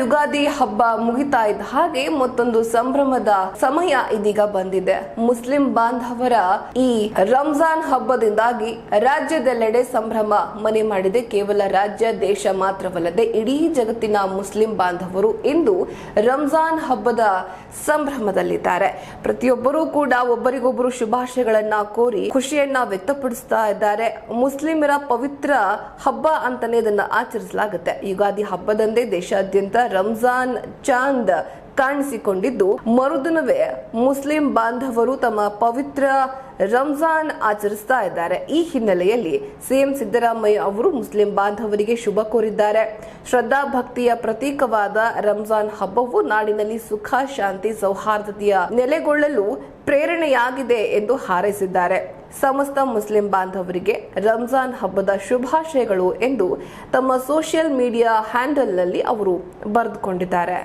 ಯುಗಾದಿ ಹಬ್ಬ ಮುಗಿತಾ ಇದ್ದ ಹಾಗೆ ಮತ್ತೊಂದು ಸಂಭ್ರಮದ ಸಮಯ ಇದೀಗ ಬಂದಿದೆ. ಮುಸ್ಲಿಂ ಬಾಂಧವರ ಈ ರಂಜಾನ್ ಹಬ್ಬದಿಂದಾಗಿ ರಾಜ್ಯದೆಲ್ಲೆಡೆ ಸಂಭ್ರಮ ಮನೆ ಮಾಡಿದೆ. ಕೇವಲ ರಾಜ್ಯ, ದೇಶ ಮಾತ್ರವಲ್ಲದೆ ಇಡೀ ಜಗತ್ತಿನ ಮುಸ್ಲಿಂ ಬಾಂಧವರು ಇಂದು ರಂಜಾನ್ ಹಬ್ಬದ ಸಂಭ್ರಮದಲ್ಲಿದ್ದಾರೆ. ಪ್ರತಿಯೊಬ್ಬರೂ ಕೂಡ ಒಬ್ಬರಿಗೊಬ್ಬರು ಶುಭಾಶಯಗಳನ್ನ ಕೋರಿ ಖುಷಿಯನ್ನ ವ್ಯಕ್ತಪಡಿಸ್ತಾ ಇದ್ದಾರೆ. ಮುಸ್ಲಿಮರ ಪವಿತ್ರ ಹಬ್ಬ ಅಂತಾನೆ ಇದನ್ನ ಆಚರಿಸಲಾಗುತ್ತೆ. ಯುಗಾದಿ ಹಬ್ಬದಂದೇ ದೇಶಾದ್ಯಂತ ರಂಜಾನ್ ಚಾಂದ್ ಕಾಣಿಸಿಕೊಂಡಿದ್ದು ಮರುದಿನವೇ ಮುಸ್ಲಿಂ ಬಾಂಧವರು ತಮ್ಮ ಪವಿತ್ರ ರಂಜಾನ್ ಆಚರಿಸ್ತಾ ಇದ್ದಾರೆ. ಈ ಹಿನ್ನೆಲೆಯಲ್ಲಿ ಸಿಎಂ ಸಿದ್ದರಾಮಯ್ಯ ಅವರು ಮುಸ್ಲಿಂ ಬಾಂಧವರಿಗೆ ಶುಭ ಕೋರಿದ್ದಾರೆ. ಶ್ರದ್ಧಾ ಭಕ್ತಿಯ ಪ್ರತೀಕವಾದ ರಂಜಾನ್ ಹಬ್ಬವು ನಾಡಿನಲ್ಲಿ ಸುಖ, ಶಾಂತಿ, ಸೌಹಾರ್ದತೆಯ ನೆಲೆಗೊಳ್ಳಲು ಪ್ರೇರಣೆಯಾಗಿದೆ ಎಂದು ಹಾರೈಸಿದ್ದಾರೆ. ಸಮಸ್ತ ಮುಸ್ಲಿಂ ಬಾಂಧವರಿಗೆ ರಂಜಾನ್ ಹಬ್ಬದ ಶುಭಾಶಯಗಳು ಎಂದು ತಮ್ಮ ಸೋಷಿಯಲ್ ಮೀಡಿಯಾ ಹ್ಯಾಂಡಲ್ನಲ್ಲಿ ಅವರು ಬರೆದುಕೊಂಡಿದ್ದಾರೆ.